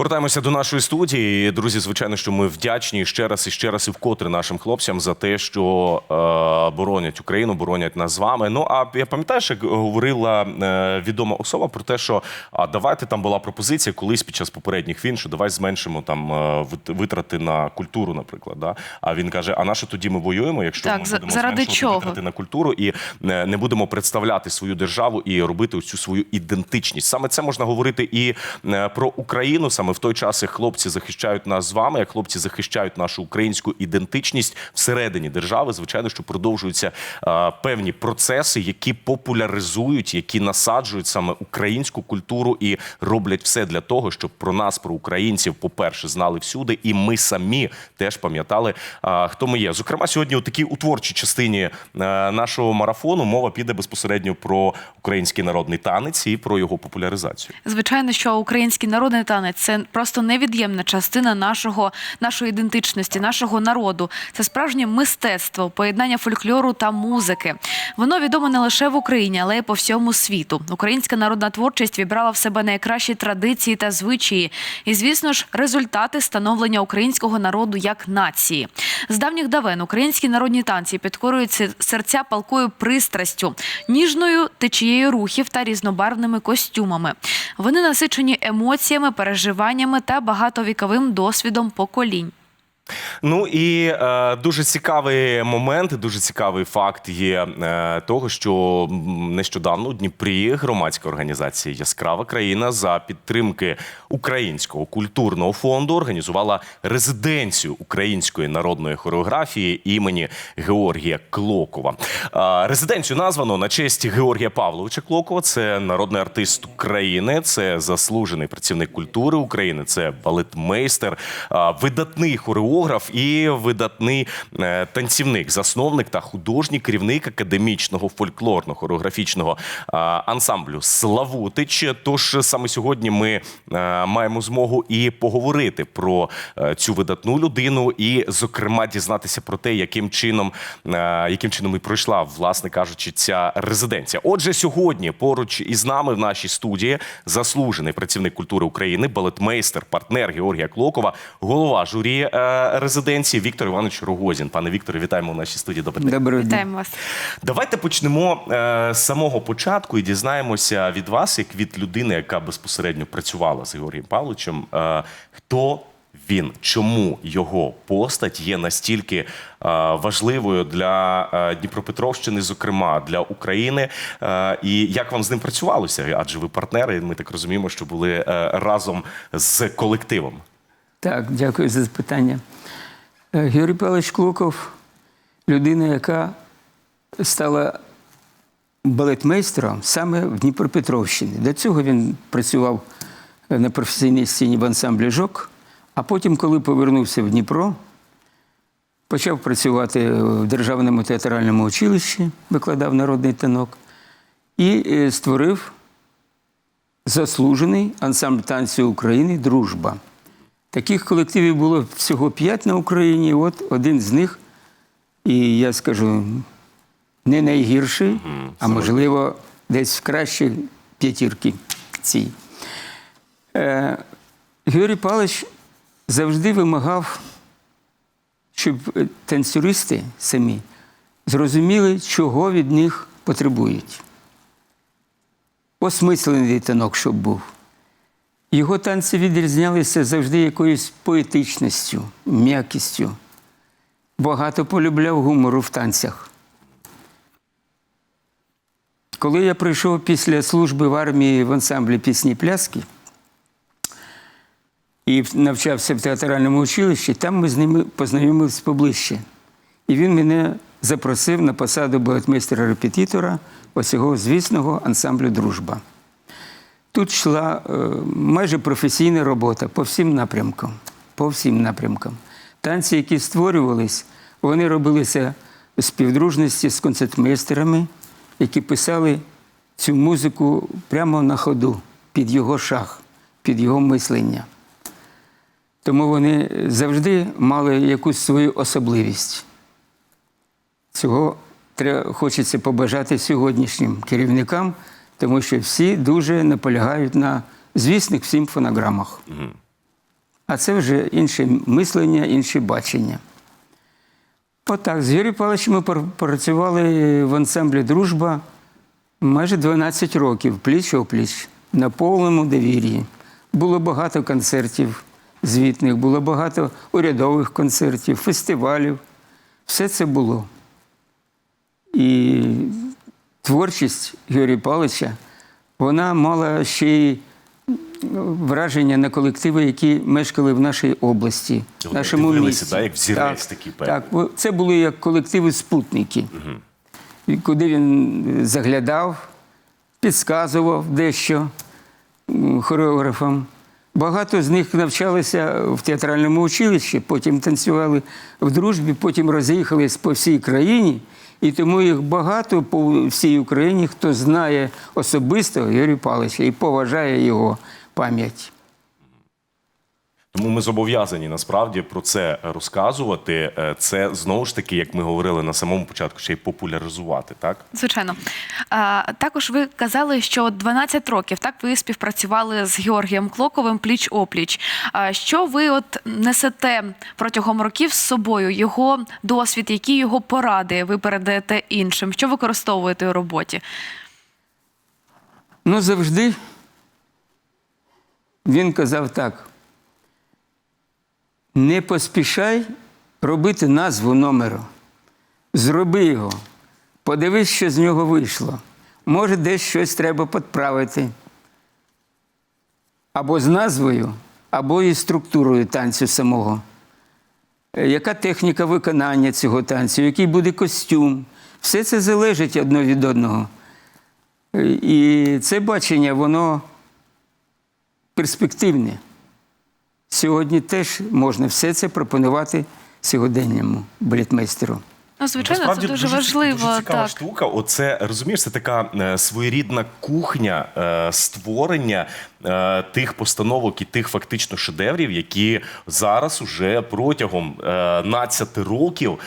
Повертаємося до нашої студії. Друзі, звичайно, що ми вдячні ще раз і ще раз і вкотре нашим хлопцям за те, що е, боронять Україну, боронять нас з вами. Ну а я пам'ятаєш, як говорила е, відома особа про те, що а давайте там була пропозиція колись під час попередніх війн, що давай зменшимо там е, витрати на культуру, наприклад. Да? А він каже: а на що тоді ми воюємо, якщо Так, ми будемо заради зменшувати чого? витрати на культуру і е, не будемо представляти свою державу і робити цю свою ідентичність. Саме це можна говорити і е, про Україну. Саме в той час, як хлопці захищають нас з вами, як хлопці захищають нашу українську ідентичність всередині держави. Звичайно, що продовжуються е, певні процеси, які популяризують, які насаджують саме українську культуру і роблять все для того, щоб про нас, про українців, по-перше, знали всюди, і ми самі теж пам'ятали, а, хто ми є. Зокрема, сьогодні у такій у творчій частині е, нашого марафону мова піде безпосередньо про український народний танець і про його популяризацію. Звичайно, що український народний танець це просто невід'ємна частина нашого нашої ідентичності, нашого народу. Це справжнє мистецтво, поєднання фольклору та музики. Воно відомо не лише в Україні, але й по всьому світу. Українська народна творчість вібрала в себе найкращі традиції та звичаї, і, звісно ж, результати становлення українського народу як нації. З давніх давен українські народні танці підкорюються серця палкою пристрастю, ніжною течією рухів та різнобарвними костюмами. Вони насичені емоціями, переживаннями та багатовіковим досвідом поколінь. Ну і е, дуже цікавий момент, дуже цікавий факт є е, того, що нещодавно у Дніпрі громадська організація Яскрава країна за підтримки Українського культурного фонду організувала резиденцію української народної хореографії імені Георгія Клокова. Е, резиденцію названо на честь Георгія Павловича Клокова. Це народний артист України, це заслужений працівник культури України, це балетмейстер, е, видатний хореограф і видатний е, танцівник, засновник та художній керівник академічного фольклорно-хореографічного ансамблю Славутич. Тож саме сьогодні ми е, маємо змогу і поговорити про е, цю видатну людину, і, зокрема, дізнатися про те, яким чином, яким чином і пройшла, власне кажучи, ця резиденція. Отже, сьогодні поруч із нами в нашій студії заслужений працівник культури України, балетмейстер, партнер Георгія Клокова, голова журі резиденції Віктор Іванович Рогозін. Пане Вікторе, вітаємо в нашій студії. Добрий день. Доброго дня. Вітаємо вас. Давайте почнемо е, з самого початку і дізнаємося від вас, як від людини, яка безпосередньо працювала з Георгієм Павловичем, е, хто він, чому його постать є настільки е, важливою для е, Дніпропетровщини, зокрема для України, е, і як вам з ним працювалося? Адже ви партнери, ми так розуміємо, що були е, разом з колективом. Так, дякую за запитання. Е, Георгій Павлович Клоков людина, яка стала балетмейстером саме в Дніпропетровщині. До цього він працював е, на професійній сцені в ансамблі Жок, а потім, коли повернувся в Дніпро, почав працювати в Державному театральному училищі, викладав народний танок і е, створив заслужений ансамбль танцю України Дружба. Таких колективів було всього п'ять на Україні. От один з них, і я скажу, не найгірший, а можливо, десь в кращі п'ятірки цій. Е, Георгій Павлович завжди вимагав, щоб танцюристи самі зрозуміли, чого від них потребують. Осмислений танок, щоб був. Його танці відрізнялися завжди якоюсь поетичністю, м'якістю. Багато полюбляв гумору в танцях. Коли я прийшов після служби в армії в ансамблі пісні пляски і навчався в театральному училищі, там ми з ними познайомилися поближче. І він мене запросив на посаду балетмейстера-репетитора ось цього звісного ансамблю Дружба. Тут йшла е, майже професійна робота по всім напрямкам. По всім напрямкам. Танці, які створювались, вони робилися в співдружності з концертмейстерами, які писали цю музику прямо на ходу, під його шах, під його мислення. Тому вони завжди мали якусь свою особливість. Цього хочеться побажати сьогоднішнім керівникам, тому що всі дуже наполягають на звісних всім фонограмах. А це вже інше мислення, інше бачення. Отак, з Юрієм Павловичем ми працювали в ансамблі Дружба майже 12 років, пліч опліч, на повному довір'ї. Було багато концертів звітних, було багато урядових концертів, фестивалів. Все це було. І творчість Юрія Павловича, вона мала ще й враження на колективи, які мешкали в нашій області, в нашому місті. да, як взірець певний. Так, бо це були як колективи-спутники, І куди він заглядав, підказував дещо хореографам. Багато з них навчалися в театральному училищі, потім танцювали в дружбі, потім роз'їхались по всій країні. І тому їх багато по всій Україні, хто знає особисто Юрія Павловича і поважає його пам'ять. Тому ми зобов'язані насправді про це розказувати. Е, Це знову ж таки, як ми говорили на самому початку, ще й популяризувати, так? Звичайно. А, також ви казали, що 12 років так ви співпрацювали з Георгієм Клоковим пліч опліч. А, що ви от несете протягом років з собою? Його досвід, які його поради ви передаєте іншим? Що використовуєте у роботі? Ну, завжди він казав так: не поспішай робити назву номеру. Зроби його, подивись, що з нього вийшло. Може, десь щось треба підправити. Або з назвою, або і структурою танцю самого. Е, Яка техніка виконання цього танцю, який буде костюм. Все це залежить одно від одного. І це бачення, воно перспективне. Сьогодні теж можна все це пропонувати сьогоденньому балетмейстеру. Ну, звичайно, Насправді, це дуже, ці- важливо. Дуже цікава так. штука. Оце розумієш, це така е, своєрідна кухня е, створення е, тих постановок і тих фактично шедеврів, які зараз уже протягом е, 12 років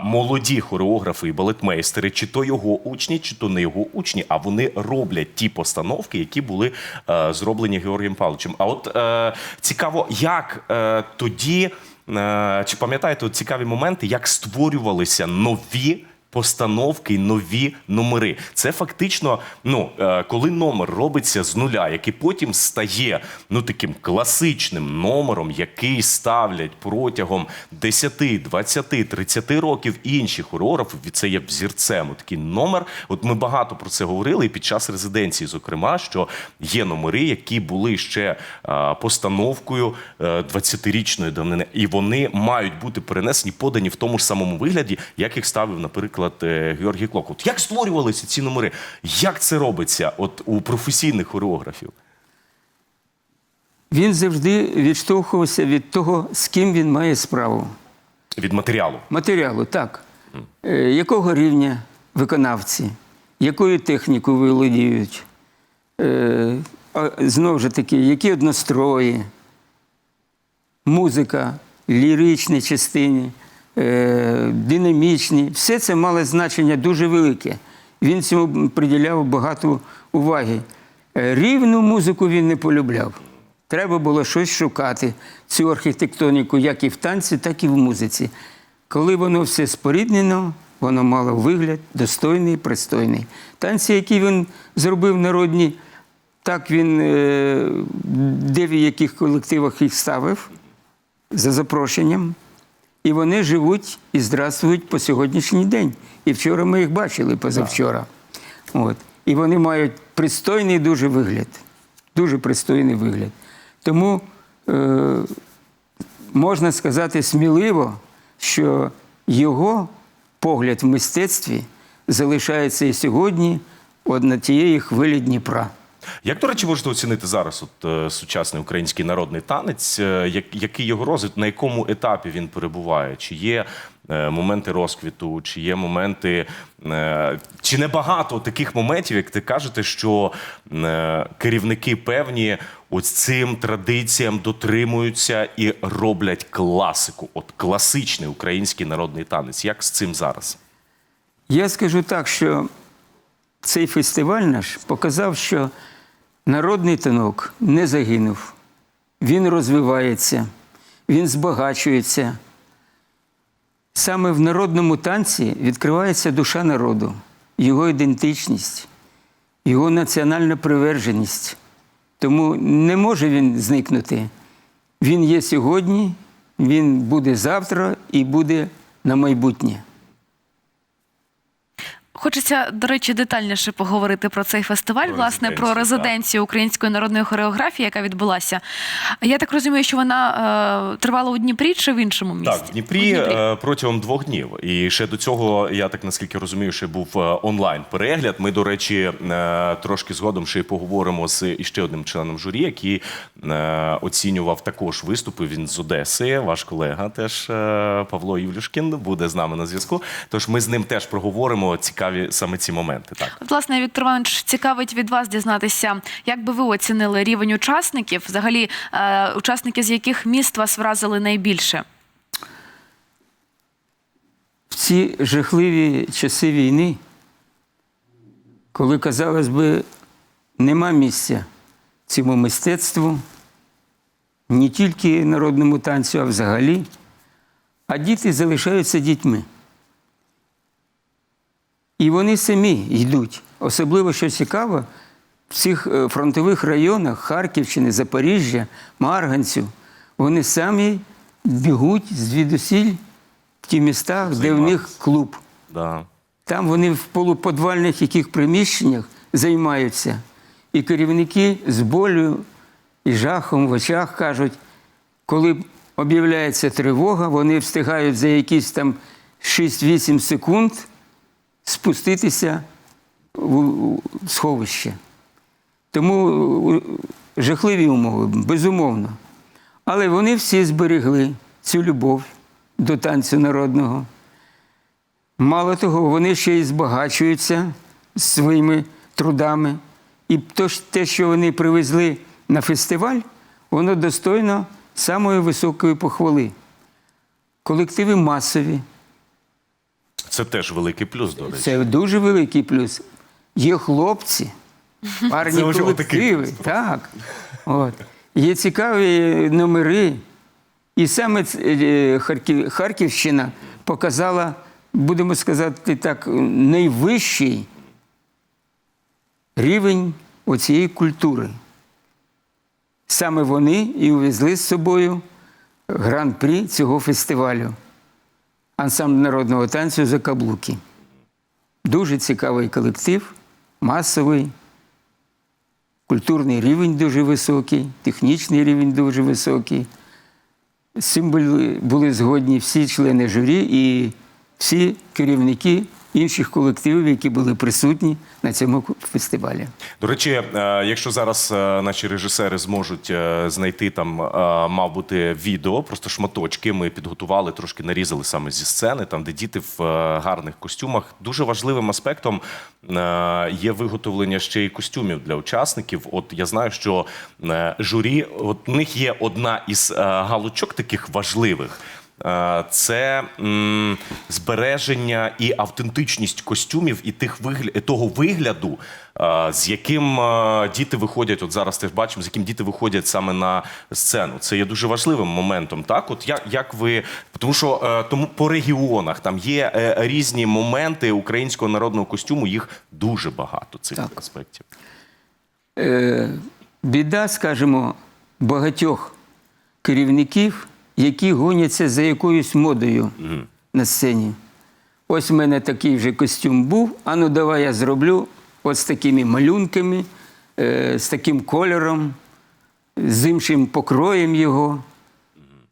молоді хореографи і балетмейстери, чи то його учні, чи то не його учні, а вони роблять ті постановки, які були е, зроблені Георгієм Павловичем. А от е, цікаво, як е, тоді. Е, Чи пам'ятаєте цікаві моменти, як створювалися нові постановки, й нові номери? Це фактично, ну е, коли номер робиться з нуля, який потім стає ну таким класичним номером, який ставлять протягом 10, 20, 30 років інші хореографи, це є взірцем. Такий номер. От ми багато про це говорили і під час резиденції, зокрема, що є номери, які були ще е, постановкою е, 20-річної давнини, і вони мають бути перенесені, подані в тому ж самому вигляді, як їх ставив, наприклад, е, Георгій Клок. От як створювалися ці номери? Як це робиться от у професійних хореографів? Він завжди відштовхувався від того, з ким він має справу. Від матеріалу. Матеріалу, так. Е, Якого рівня виконавці, якою технікою володіють, Е, знову ж таки, які однострої, музика, ліричні частини, динамічні. Все це мало значення дуже велике. Він цьому приділяв багато уваги. Е, Рівну музику він не полюбляв. Треба було щось шукати, цю архітектоніку, як і в танці, так і в музиці. Коли воно все споріднено, воно мало вигляд достойний, пристойний. Танці, які він зробив народні, так він е, де в яких колективах їх ставив за запрошенням. І вони живуть і здравствують по сьогоднішній день. І вчора ми їх бачили позавчора. От. І вони мають пристойний дуже вигляд. Дуже пристойний вигляд. Тому е, можна сказати сміливо, що його погляд в мистецтві залишається і сьогодні от на тієї хвилі Дніпра. Як, до речі, можете оцінити зараз от, е, сучасний український народний танець? Е, як, який його розвиток, на якому етапі він перебуває? Чи є е, моменти розквіту, чи є моменти, чи небагато таких моментів, як ти кажете, що керівники певні ось цим традиціям дотримуються і роблять класику, от класичний український народний танець. Як з цим зараз? Я скажу так, що цей фестиваль наш показав, що народний танок не загинув, він розвивається. він збагачується. Саме в народному танці відкривається душа народу, його ідентичність, його національна приверженість. Тому не може він зникнути. Він є сьогодні, він буде завтра і буде на майбутнє. Хочеться, до речі, детальніше поговорити про цей фестиваль, Про власне, про резиденцію, резиденцію української народної хореографії, яка відбулася. Я так розумію, що вона е, тривала у Дніпрі чи в іншому місті? Так, в Дніпрі, е, протягом двох днів. І ще до цього, я так наскільки розумію, ще був е, онлайн перегляд. Ми, до речі, е, трошки згодом ще й поговоримо з іще одним членом журі, який е, оцінював також виступи. Він з Одеси, ваш колега, теж е, Павло Євлюшкін, буде з нами на зв'язку. Тож ми з ним теж проговоримо цікаві саме ці моменти. Так. От, Власне, Віктор Іванович, цікавить від вас дізнатися, як би ви оцінили рівень учасників, взагалі е, учасники з яких міст вас вразили найбільше? В ці жахливі часи війни, коли, казалось би, нема місця цьому мистецтву, не тільки народному танцю, а взагалі, а діти залишаються дітьми. І вони самі йдуть. Особливо, що цікаво, в цих е, фронтових районах Харківщини, Запоріжжя, Марганцю, вони самі бігуть звідусіль в ті містах, де в них клуб. Да. Там вони в полуподвальних яких приміщеннях займаються. І керівники з болю і жахом в очах кажуть, коли об'являється тривога, вони встигають за якісь там 6-8 секунд спуститися в сховище. Тому жахливі умови, безумовно. Але вони всі зберегли цю любов до танцю народного. Мало того, вони ще й збагачуються своїми трудами. І те, що вони привезли на фестиваль, воно достойно самої високої похвали. Колективи масові. Це теж великий плюс, до речі. Це дуже великий плюс. Є хлопці, парні колективи. Так. От. Є цікаві номери. І саме е, Харків, Харківщина показала, будемо сказати так, найвищий рівень оцієї культури. Саме вони і увезли з собою гран-прі цього фестивалю. Ансамбль народного танцю Закаблуки. Дуже цікавий колектив, масовий, культурний рівень дуже високий, технічний рівень дуже високий. З цим були, згодні всі члени журі і всі керівники інших колективів, які були присутні на цьому фестивалі. До речі, е, якщо зараз е, наші режисери зможуть е, знайти там, мав бути відео, просто шматочки. Ми підготували, трошки нарізали саме зі сцени, там де діти в гарних костюмах. Дуже важливим аспектом є виготовлення ще й костюмів для учасників. От я знаю, що журі, от у них є одна із галочок таких важливих. Е, Це м, збереження і автентичність костюмів і тих вигля... того вигляду, е, з яким е, діти виходять. От зараз теж бачимо, з яким діти виходять саме на сцену. Це є дуже важливим моментом. Так, от як, як ви тому, що тому по регіонах там є різні моменти українського народного костюму. Їх дуже багато цих Так. аспектів. Е, біда, скажімо, багатьох керівників, які гоняться за якоюсь модою на сцені. Ось в мене такий вже костюм був, а ну давай я зроблю от з такими малюнками, е, з таким кольором, з іншим покроєм його.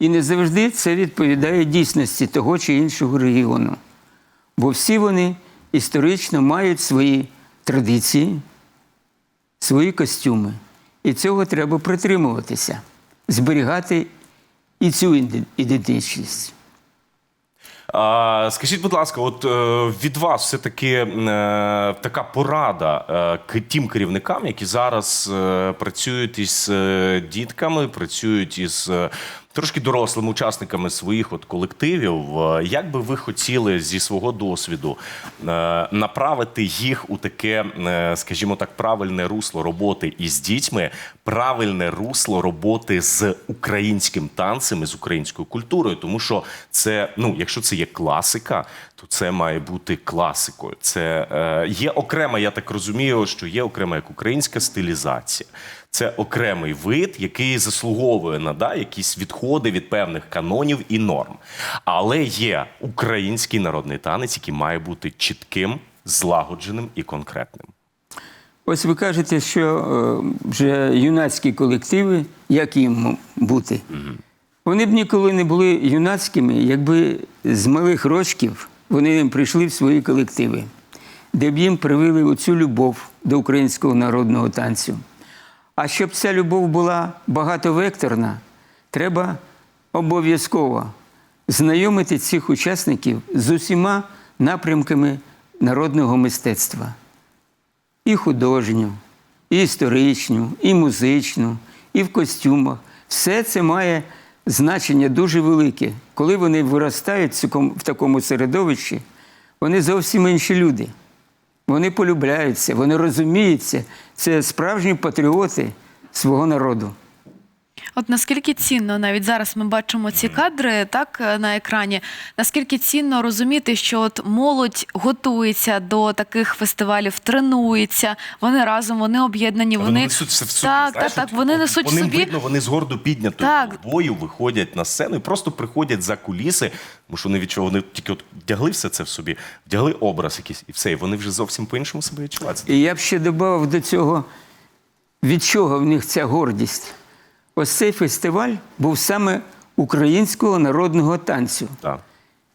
І не завжди це відповідає дійсності того чи іншого регіону. Бо всі вони історично мають свої традиції, свої костюми. І цього треба притримуватися, зберігати і цю іде- ідентичність. А, скажіть, будь ласка, от е, від вас все-таки е, така порада е, тим керівникам, які зараз працюють із дітками, працюють із трошки дорослими учасниками своїх от колективів. Е, Як би ви хотіли зі свого досвіду е, направити їх у таке, е, скажімо так, правильне русло роботи із дітьми, правильне русло роботи з українським танцем і з українською культурою? Тому що це, ну, якщо це є класика, то це має бути класикою. Це є окрема, я так розумію, що є окрема як українська стилізація. Це окремий вид, який заслуговує на да, якісь відходи від певних канонів і норм. Але є український народний танець, який має бути чітким, злагодженим і конкретним. Ось ви кажете, що е, вже юнацькі колективи, як їм бути? Вони б ніколи не були юнацькими, якби з малих рочків вони прийшли в свої колективи, де б їм привили оцю любов до українського народного танцю. А щоб ця любов була багатовекторна, треба обов'язково знайомити цих учасників з усіма напрямками народного мистецтва і художню, і історичну, і музичну, і в костюмах. Все це має значення дуже велике. Коли вони виростають в такому середовищі, вони зовсім інші люди. Вони полюбляються, вони розуміються. Це справжні патріоти свого народу. От наскільки цінно, навіть зараз ми бачимо ці кадри так на екрані. Наскільки цінно розуміти, що от молодь готується до таких фестивалів, тренується, вони разом, вони об'єднані, Вони, вони несуть в собі. так, знаєш, так, так. Вони несуть по в ним собі. видно, вони з гордо піднятою Так. головою виходять на сцену і просто приходять за куліси, тому що вони відчули, вони тільки от вдягли все це в собі, вдягли образ якийсь і все, і вони вже зовсім по-іншому себе відчувають. І я б ще додав до цього, від чого в них ця гордість. Ось цей фестиваль був саме українського народного танцю. Так.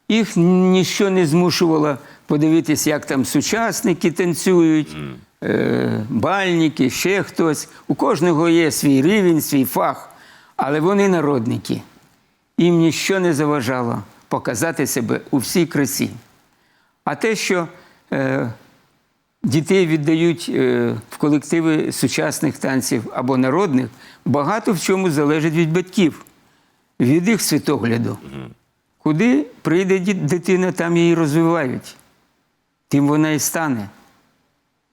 Їх ніщо не змушувало подивитись, як там сучасники танцюють, е, бальники, ще хтось. У кожного є свій рівень, свій фах, але вони народники. Їм ніщо не заважало показати себе у всій красі. А те, що е, дітей віддають е, в колективи сучасних танців або народних, багато в чому залежить від батьків, від їх світогляду. Куди прийде дитина, там її розвивають. Тим вона і стане.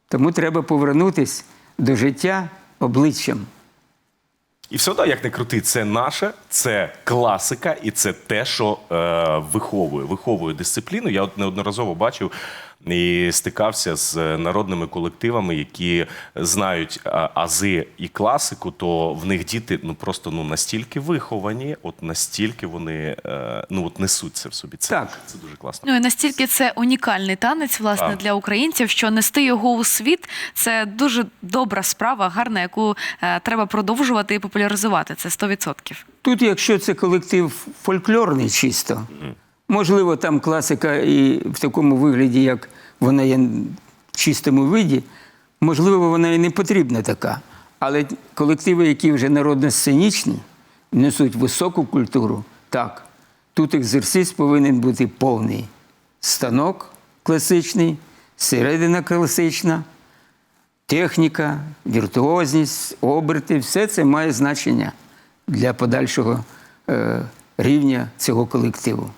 Тому треба повернутися до життя обличчям. І все одно, як не крути, це наше, це класика, і це те, що е, виховує, виховує дисципліну. Я от неодноразово бачив і стикався з народними колективами, які знають ази і класику, то в них діти ну просто ну настільки виховані, от настільки вони е, ну от несуть це в собі. Це, Так. це дуже класно. Ну і настільки це унікальний танець, власне, Так. для українців, що нести його у світ це дуже добра справа, гарна, яку е, треба продовжувати і популяризувати. Це 100%. Тут, якщо це колектив фольклорний чисто, можливо, там класика і в такому вигляді, як вона є в чистому виді, можливо, вона і не потрібна така. Але колективи, які вже народно-сценічні, несуть високу культуру, так, тут екзерсис повинен бути повний. Станок класичний, середина класична, техніка, віртуозність, оберти все це має значення для подальшого е, рівня цього колективу.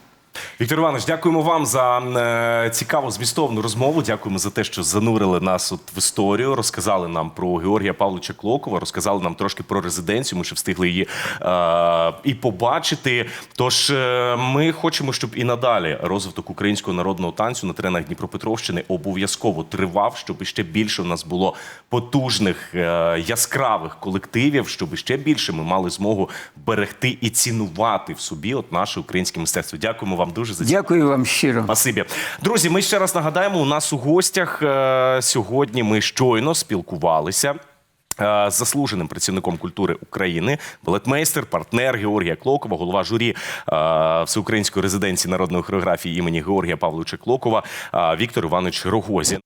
Віктор Іванович, дякуємо вам за е, цікаву змістовну розмову. Дякуємо за те, що занурили нас от в історію, розказали нам про Георгія Павловича Клокова, розказали нам трошки про резиденцію. Ми ще встигли її е, і побачити. Тож е, ми хочемо, щоб і надалі розвиток українського народного танцю на теренах Дніпропетровщини обов'язково тривав, щоб ще більше у нас було потужних е, яскравих колективів, щоб ще більше ми мали змогу берегти і цінувати в собі от наше українське мистецтво. Дякуємо вам дуже за ці Дякую вам щиро. Спасибі. Друзі, ми ще раз нагадаємо, у нас у гостях е, сьогодні ми щойно спілкувалися. е, З заслуженим працівником культури України, балетмейстер, партнер Георгія Клокова, голова журі е, всеукраїнської резиденції народної хореографії імені Георгія Павловича Клокова, Віктор Іванович Рогозін.